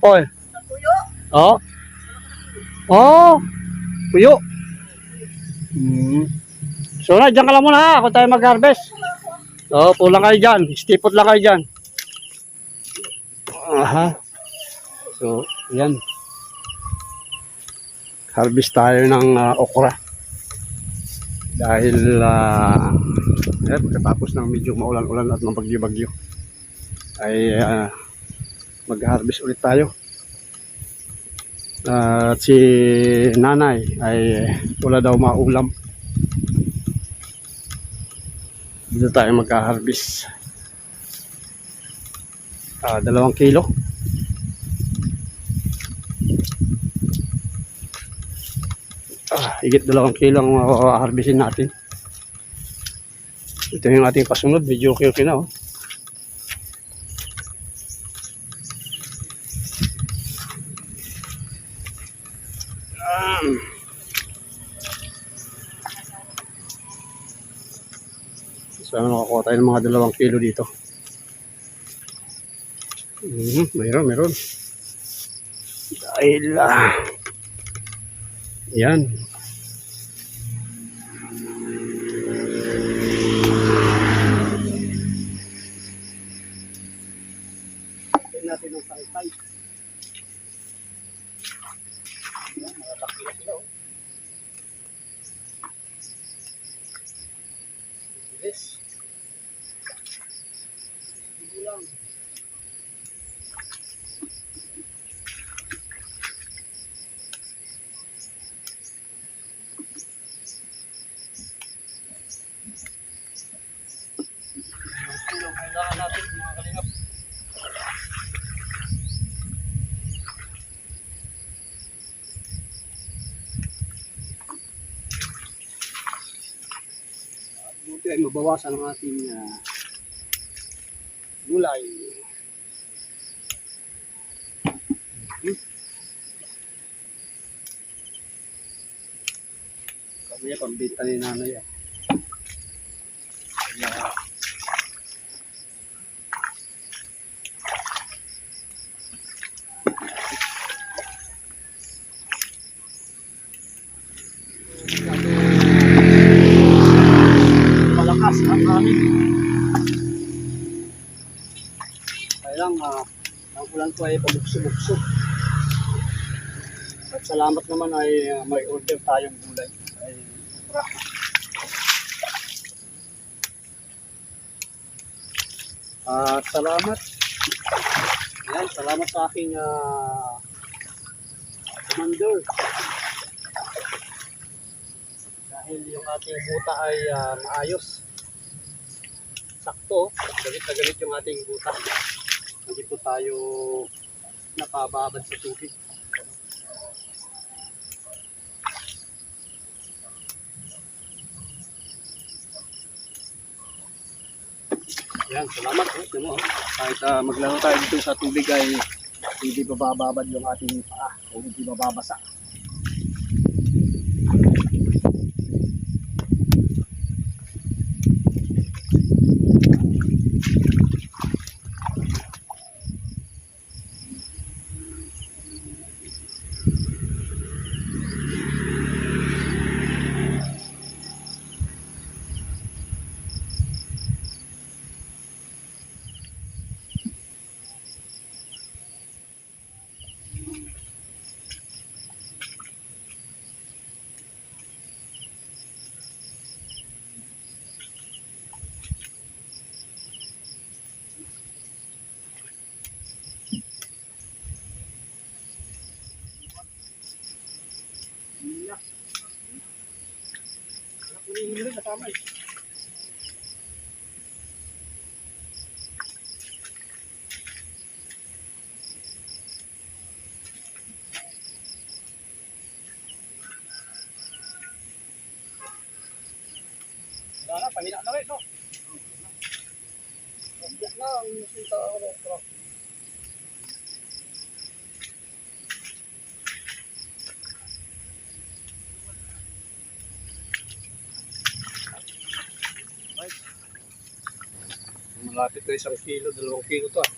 Apoy. Tuyo. Oo. Oh. Puyo. Hmm. So na, dyan ka lang muna ha. Ako tayo mag-harvest. Oh, lang kayo dyan. Stipot lang kayo dyan. Aha. So, yan. Harvest tayo ng ah, okra. Dahil, ah, eh, pagkatapos ng medyo maulan-ulan at ng bagyo-bagyo, ay ah, mag-harvest ulit tayo. At si nanay ay wala daw maulam. Dito tayo magka-harvest. Ah, dalawang kilo. Ah, higit dalawang kilo ang harvestin natin. Ito yung ating pasunod. Medyo okay okay oh. Tayo ng mga dalawang kilo dito. Mhm, mayroon, mayroon. Dahil, ah, yan. Tignan natin ang tangkay. Yan, malalaki na sila, oh. Bilis. Sige lang. Ang kailangan natin mga kalingap. buti ay mabawasan ang ating ah, gulay. Hmm. Kami pambita ni nanay ah. Kaya, malakas ang aming kailang uh, ay pabukso-bukso at salamat naman ay ah, may order tayong gulay ay okra. at salamat Ayan, salamat sa aking ah, commander dahil yung ating buta ay ah, maayos. Sakto, galit na galit yung ating buta. Hindi po tayo napababad sa tubig. Yan, salamat. Eh, mo, oh. Kahit ah, maglaro tayo dito sa tubig ay hindi bababad yung ating paa o hindi mababasa. Anak ko ni Himri kasama eh. Wala na, pahina na rin, no? Pagyak na, ang sinta ako ng truck. Malapit na isang kilo, dalawang kilo to ah.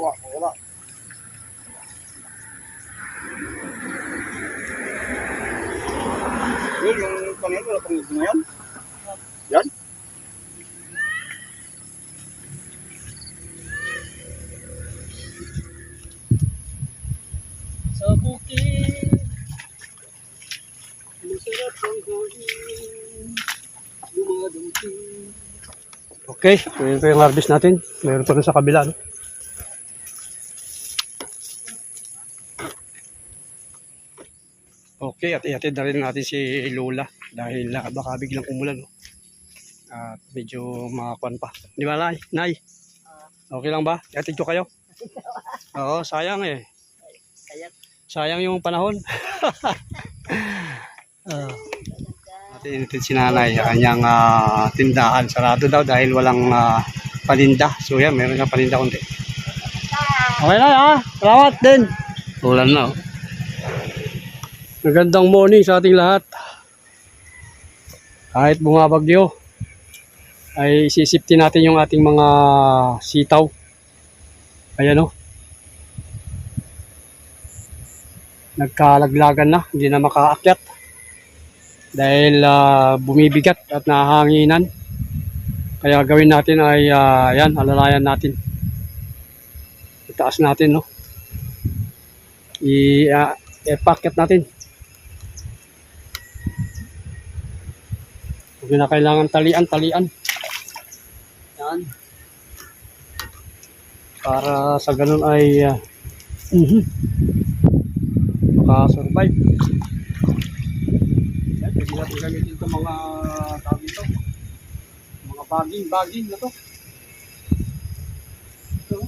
Magawa, magawa. Yun, yung pangyan ko, pangyan ko ngayon. Yan. Sa bukid, masarap ang dumadampi. Okay, po yung harvest natin. Meron pa rin sa kabila. No? Okay, at ihatid na rin natin si Lola dahil ah, baka biglang umulan. No? At medyo makakuan pa. Di ba, Nay? Nay? Okay lang ba? Ihatid ko kayo? Oo, sayang eh. Sayang. Sayang yung panahon. Ah. Natin initid si nanay ang kanyang ah, tindahan. Sarado daw dahil walang ah, paninda. So yan, meron siyang paninda kundi. Okay na ha. Salamat din. Ulan na oh. Magandang morning sa ating lahat. Kahit bumabagyo, ay sisipti natin yung ating mga sitaw. Ayan oh. Nagkalaglagan na, hindi na makaakyat dahil ah, bumibigat at nahanginan. Kaya gawin natin ay ah, yan, alalayan natin. Itaas natin, no? I, uh, i-packet natin. Huwag na kailangan talian, talian. Yan. Para sa ganun ay uh, mhm. makasurvive. Yan, pwede natin gamitin itong mga tawag ito. Mga baging, baging na to. Ito.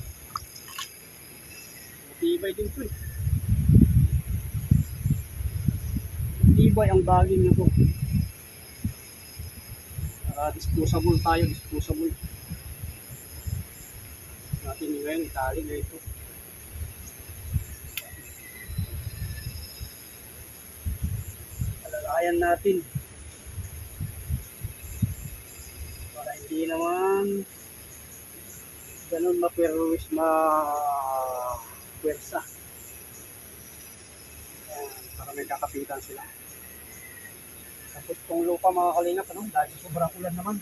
Matibay din ito eh. Matibay ang baging na to. Para disposable tayo, disposable. Natin ngayon, itali na ito. alalayan natin para hindi naman ganun maperwis ma pwersa para may kakapitan sila tapos kung lupa mga kalingap ano, dahil sobrang ulan naman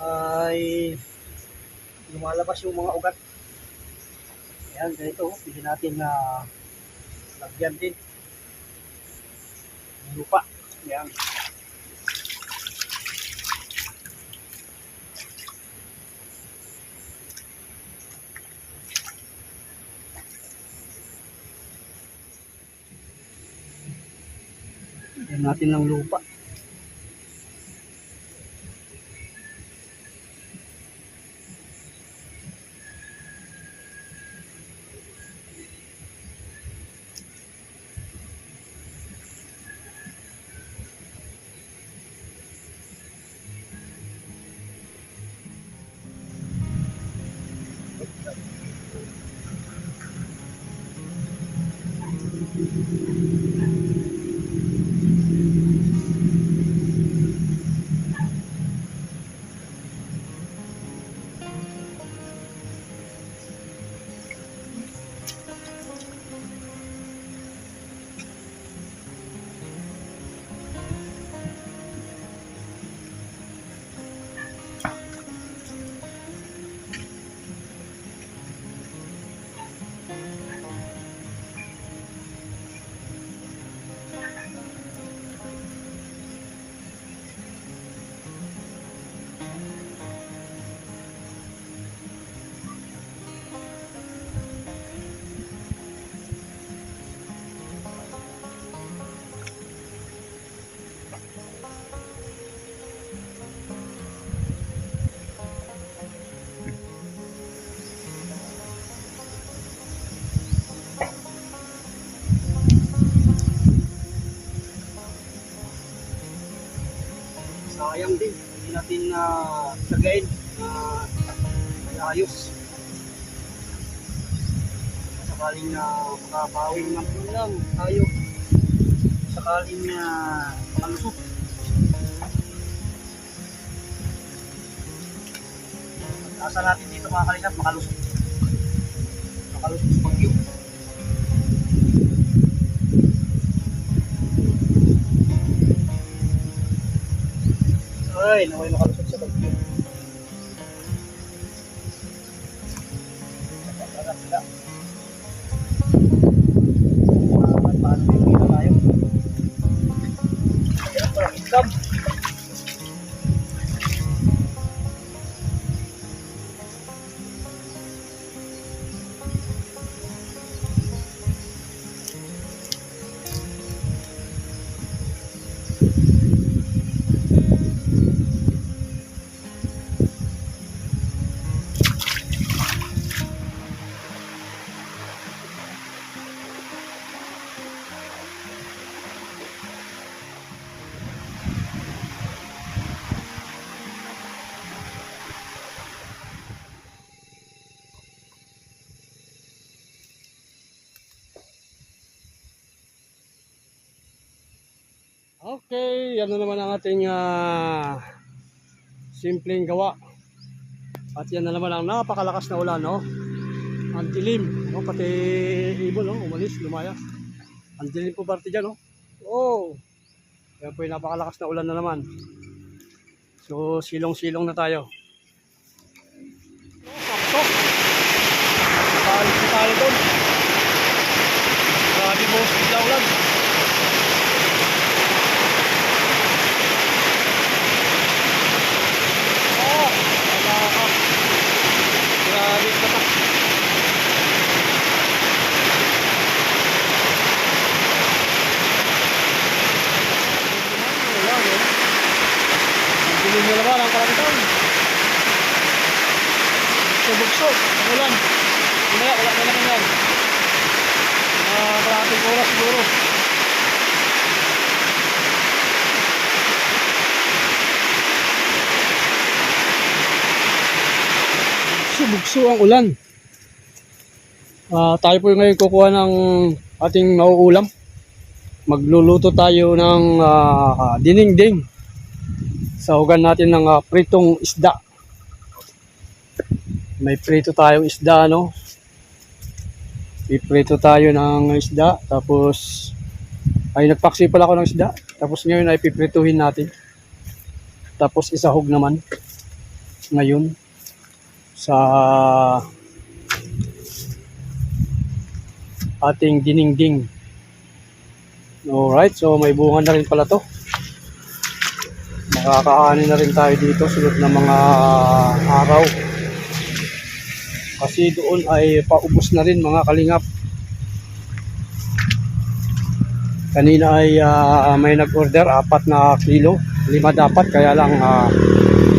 ay lumalabas yung mga ugat ayan ganito pwede natin na lagyan din lupa. Yan. Natin ng lupa. Sayang din. Hindi natin na sagay na ayos. Sakaling na makapawin ng ulam tayo. Sakaling na makalusot. Asa natin dito mga kalingap, makalusot. Makalusot sa bagyo. Ay, naway sa Okay, yan na naman ang ating ah, simpleng gawa. At yan na naman ang napakalakas na ulan, no? Ang dilim, no? Pati ibon, no? Umalis, lumaya. Ang dilim po parte dyan, no? Oh! Yan po yung napakalakas na ulan na naman. So, silong-silong na tayo. Sakto! Na tayo doon. Grabe mo, bigla ulan. Oh, wala ka. Grabe ka pa. Wala, no? Ang dilim na naman ang karantan. Subugso, ang ulan. Mamaya, wala na naman yan. Kalahating oras siguro. Subugso ang ulan. Ah, tayo po ngayon kukuha ng ating mauulam. Magluluto tayo ng ah, dinding sa hugan natin ng ah, pritong isda. May prito tayong isda, no? Iprito tayo ng isda, tapos ay nagpaksi pala ako ng isda. Tapos ngayon ay piprituhin natin. Tapos isahog naman ngayon sa ating diningding. Alright, so may bunga na rin pala to. Makakaani na rin tayo dito sunod na mga araw. Kasi doon ay paubos na rin mga kalingap. Kanina ay ah, may nag-order, apat na kilo. Lima dapat, kaya lang ah,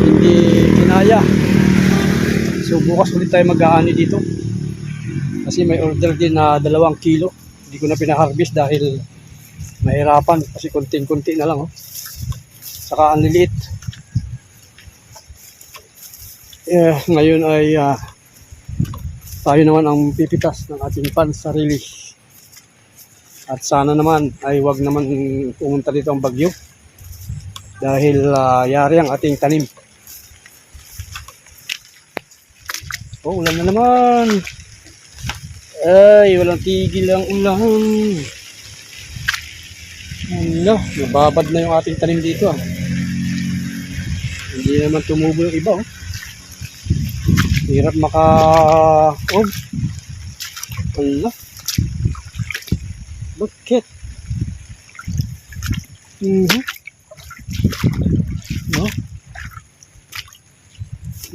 hindi kinaya. So bukas ulit tayo mag-aani dito. Kasi may order din na dalawang kilo. Hindi ko na pinaharvest dahil mahirapan kasi konting-konti na lang. Oh. Saka ang liliit. Eh, ngayon ay ah, tayo naman ang pipitas ng ating pansarili. At sana naman ay wag naman pumunta dito ang bagyo. Dahil ah, yari ang ating tanim. Oh, ulan na naman. Ay, walang tigil ang ulan. Ano, nababad na yung ating tanim dito ah. Hindi naman tumubo yung iba oh. Hirap maka... Oh. Ala. Bakit? Mhm. No?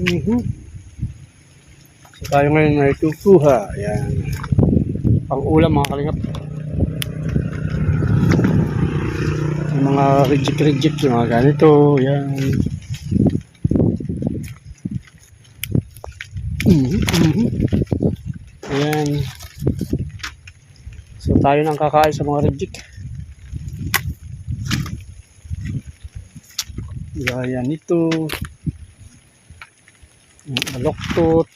Mhm. So tayo ngayon ay kukuha. Ayan. Pang ulam mga kalingap. Yung mga reject-reject yung mga ganito. Ayan. Mhm, mhm. Ayan. So tayo nang kakain sa mga reject. Gaya nito. Maloktot.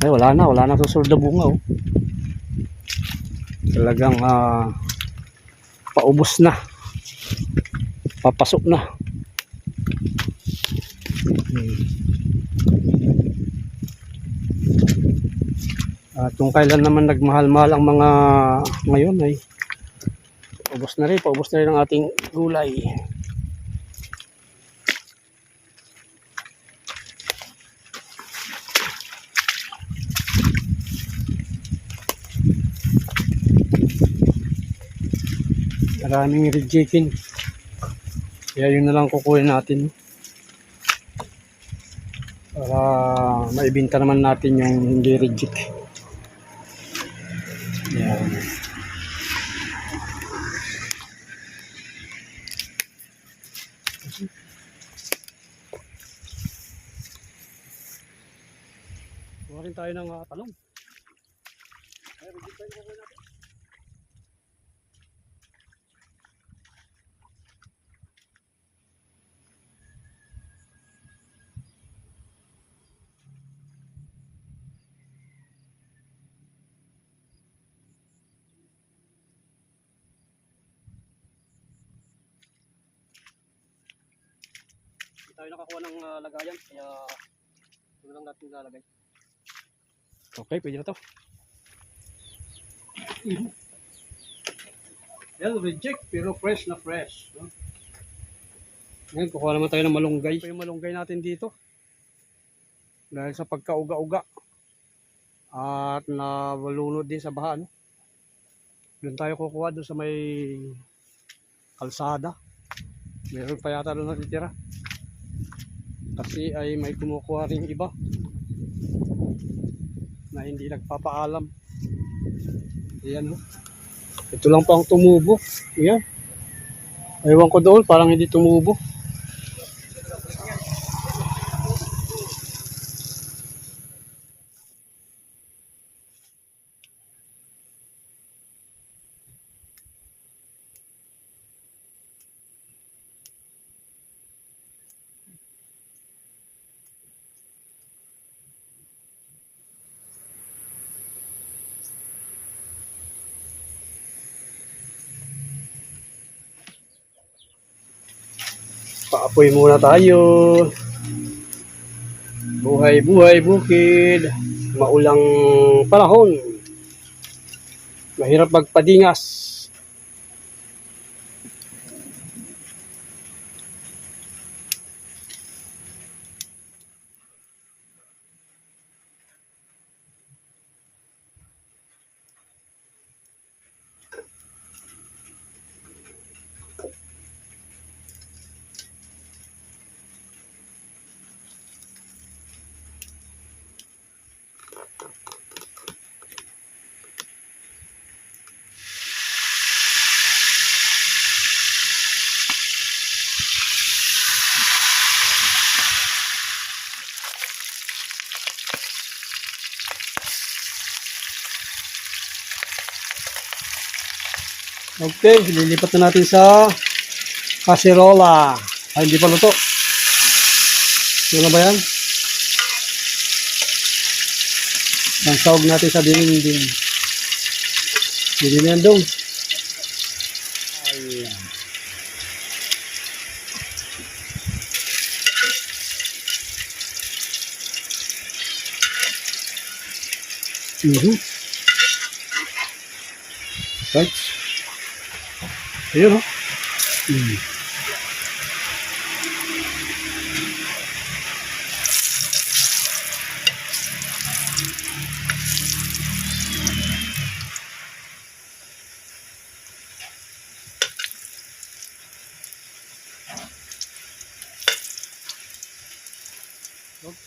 Ay, wala na. Wala na susunod na bunga, oh. Talagang, ah, paubos na. Papasok na. Hmm. At kung kailan naman nagmahal-mahal ang mga ngayon ay paubos na rin, paubos na rin ang ating gulay. Maraming rejectin. Kaya yun na lang kukunin natin. Para maibinta naman natin yung hindi. Yan. Tayo ng uh, talong. Tayo kukunin natin. Nakakuha ng ah, lagayan kaya ito lang natin lalagay. Okay, pwede na to. Well, reject pero fresh na fresh. No? Ngayon, kukuha naman tayo ng malunggay. Ito yung malunggay natin dito. Dahil sa pagkauga-uga. At nalunod din sa baha. No? Doon tayo kukuha doon sa may kalsada. Meron pa yata doon natitira. Kasi ay may kumukuha rin iba na hindi nagpapaalam. Ayan no. Ito lang pa ang tumubo. Ayan. Ewan ko doon, parang hindi tumubo. Paapoy muna tayo. Buhay, buhay, bukid. Maulang panahon. Mahirap magpadingas. Okay, lilipat na natin sa kaserola. Ay, hindi pa luto. Ano na ba yan? Ang sahog natin sa dinding. Hindi na yan dong. Ayan. Mhm. Right. Ayun o. Mm.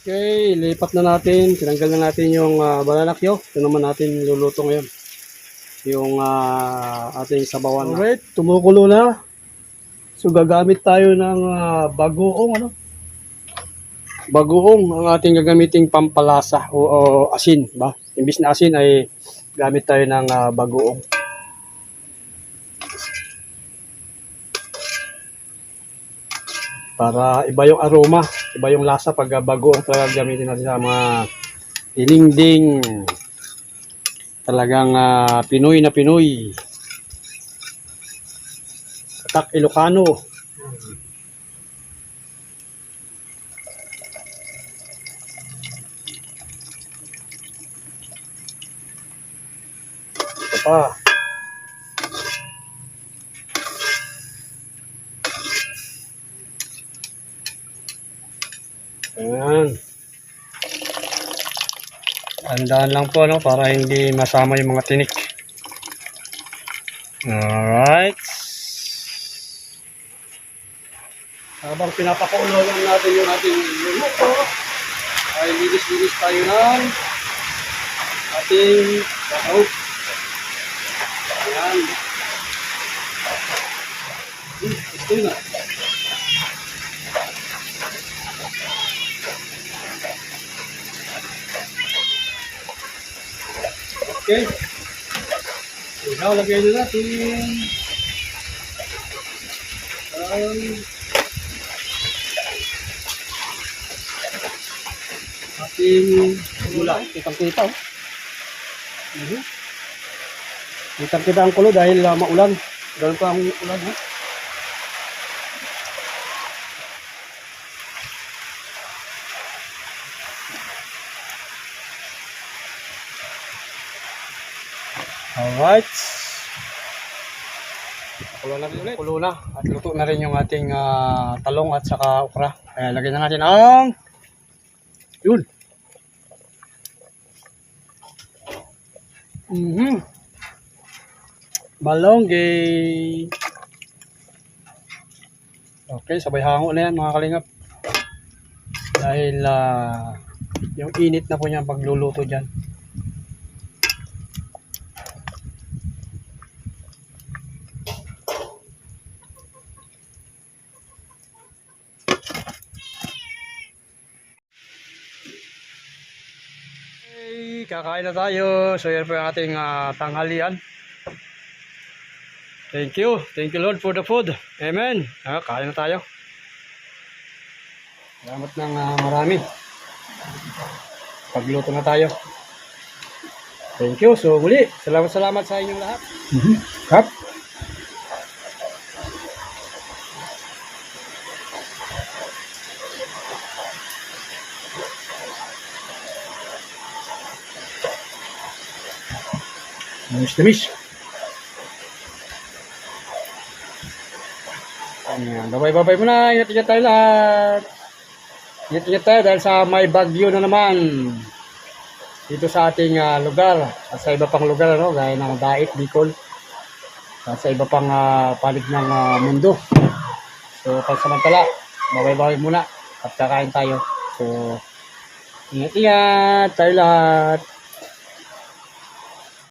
Okay, lipat na natin. Tinanggal na natin yung uh, bananakyo. Ito naman natin luluto ngayon. Yung ah, ating sabawan. Alright, tumukulo na. So gagamit tayo ng ah, bagoong ano? Bagoong ang ating gagamiting pampalasa o, o asin ba? Imbis na asin ay gamit tayo ng ah, bagoong. para iba yung aroma, iba yung lasa pag bago ang talagang gamitin natin sa mga diningding. Talagang ah, Pinoy na Pinoy. Katak Ilocano. Ito pa. Ayan. Tandaan lang po no para hindi masama yung mga tinik. Alright. Habang pinapakuluan natin yung ating luto, ay linis-linis tayo ng ating sahog. Ayan. Hmm, na. Okay. Ikaw, lagay na natin. Um, ating gula. Kitang-kita. Oh. Mhm. Kitang-kita ang kulo dahil uh, maulan. Ganun pa ang ulan. Eh. Alright. Kulo na rin ulit. Kulo na. At luto na rin yung ating ah, talong at saka okra. Kaya lagyan na natin ang yun. Mhm. Balonggay. Okay, sabay hango na yan mga kalingap. Dahil ah, yung init na po niya pagluluto dyan. Kakain na tayo. So yan po yung ating ah, tanghalian. Thank you. Thank you Lord for the food. Amen. Ah, kain na tayo. Salamat ng ah, marami. Pagluto na tayo. Thank you. So muli, salamat salamat sa inyong lahat. Kap. Miss na miss. Ayan, babay-babay muna. Ingat-ingat tayo lahat. Ingat-ingat tayo dahil sa may bagyo na naman. Dito sa ating ah, lugar. At sa iba pang lugar, ano, gaya ng Dait, Bicol. At sa iba pang ah, palig ng ah, mundo. So, pagsamantala, babay-babay muna. At kakain tayo. So, ingat-ingat tayo lahat.